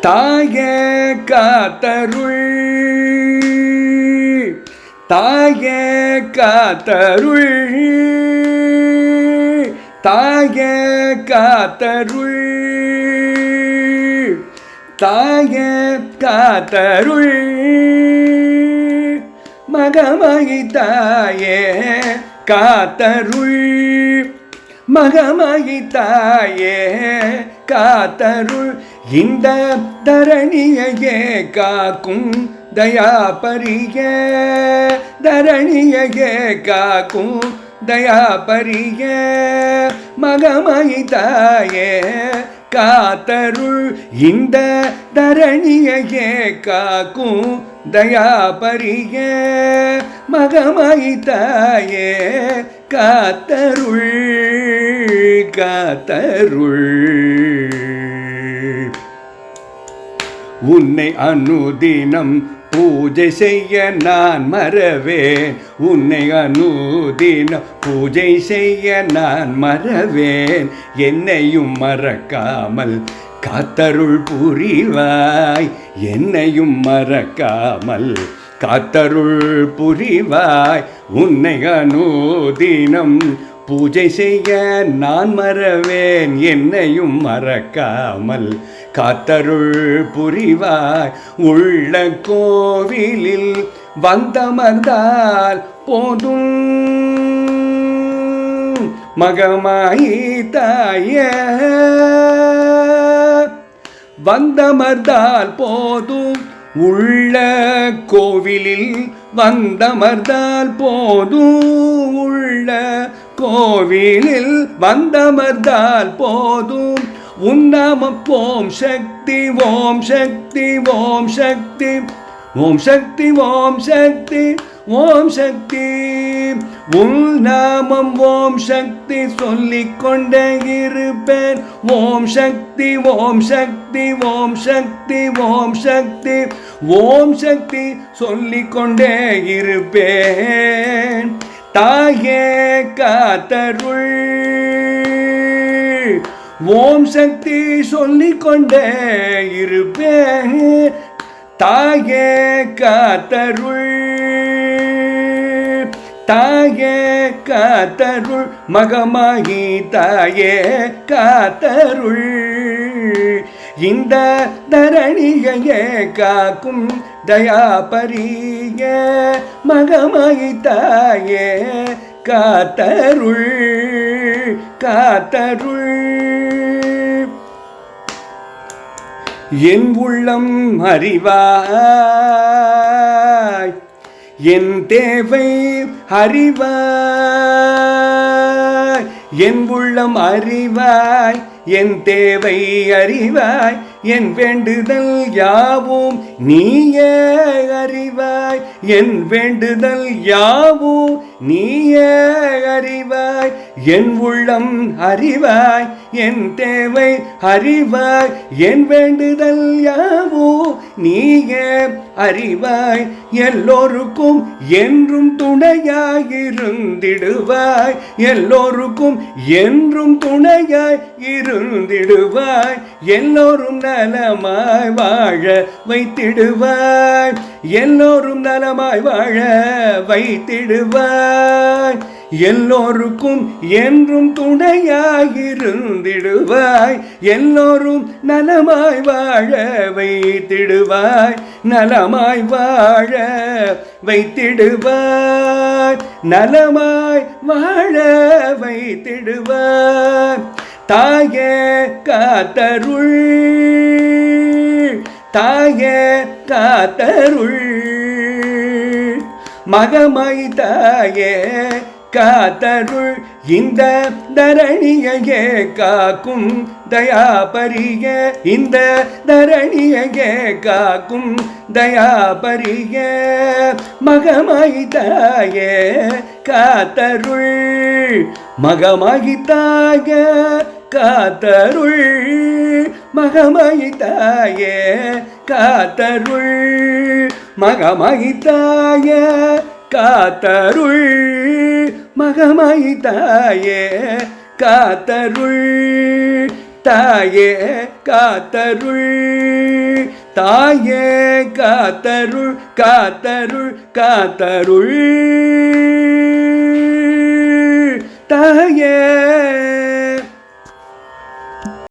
தாயே காத்தருள். தாயே காத்தருள். தாயே காத்தருள். தாயே காத்தருள். மகமகி தாயே காத்தருள். மகமகி தாயே காத்தருள். இந்த தரணியையே காக்கும் தயாபரிய தரணியையே காக்கும் தயாபரிய மகமகி தாயே காத்தருள் இந்த தரணியையே காக்கும் தயாபரிய மகமகி தாயே காத்தருள் காத்தருள். உன்னை அனுதினம் பூஜை செய்ய நான் மறவேன். உன்னை அனுதினம் பூஜை செய்ய நான் மறவேன். என்னையும் மறக்காமல் காத்தருள் புரிவாய். என்னையும் மறக்காமல் காத்தருள் புரிவாய். உன்னை அனுதினம் பூஜை செய்ய நான் மறவேன் என்னையும் மறக்காமல். காத்தருள் புரிவாய் உள்ள கோவிலில் வந்தமர்ந்தால் போதும். மகமாயி தாய வந்தமர்ந்தால் போதும். உள்ள கோவிலில் வந்தமர்ந்தால் போதும். உள்ள கோவிலில் வந்தமர்ந்தால் போதும். உன்னாம ஓம் சக்தி ஓம் சக்தி ஓம் சக்தி. ஓம் சக்தி ஓம் சக்தி ஓம் சக்தி. உன் நாமம் ஓம் சக்தி சொல்லிக் கொண்டே இருப்பேன். ஓம் சக்தி ஓம் சக்தி ஓம் சக்தி ஓம் சக்தி. ஓம் சக்தி சொல்லிக் கொண்டே இருப்பேன். தாயே காத்தருள். ஓம் சக்தி சொல்லிக் கொண்டே இருப்பேன். தாயே காத்தருள். தாயே காத்தருள். மகமாகி தாயே காத்தருள். இந்த தரணிகையே காக்கும் தயாபரிய மகமாகி தாயே காத்தருள் காத்தருள். என் உள்ளம் அறிவாய் என் தேவை அறிவாய் என் உள்ளம் அறிவாய் என் தேவை அறிவாய் என் வேண்டுதல் யாவும் நீயே அறிவாய் என் வேண்டுதல் யாவும் நீயே அறிவாய் என் உள்ளம் அறிவாய் என் தேவை அறிவாய் என் வேண்டுதல் யாவோ நீயே அறிவாய் எல்லோருக்கும் என்றும் துணையாய் இருந்திடுவாய் எல்லோருக்கும் என்றும் துணையாய் இருந்திடுவாய் எல்லோரும் நலமாய் வாழ வைத்திடுவாய். எல்லோரும் நலமாய் வாழ வைத்திடுவாய். எல்லோருக்கும் என்றும் துணையாயிருந்திடுவாய். எல்லோரும் நலமாய் வாழ வைத்திடுவாய். நலமாய் வாழ வைத்திடுவாய். நலமாய் வாழ வைத்திடுவாய். தாயே காத்தருள் தாய காத்தருள். மகமை தாய காத்தருள். இந்த தரணியையே காக்கும் தயாபரிய. இந்த தரணியையே காக்கும் தயாபரிய. மகமாய் தாயே காத்தருள். மகமாகி தாய காத்தருள். மகமாய் தாயே காத்தருள். மகமாய் தாய காத்தருள். மகமாய் தாயே காத்தருள். தாயே காத்தருள். தாயே காத்தருள் காத்தருள் காத்தருள். தாயே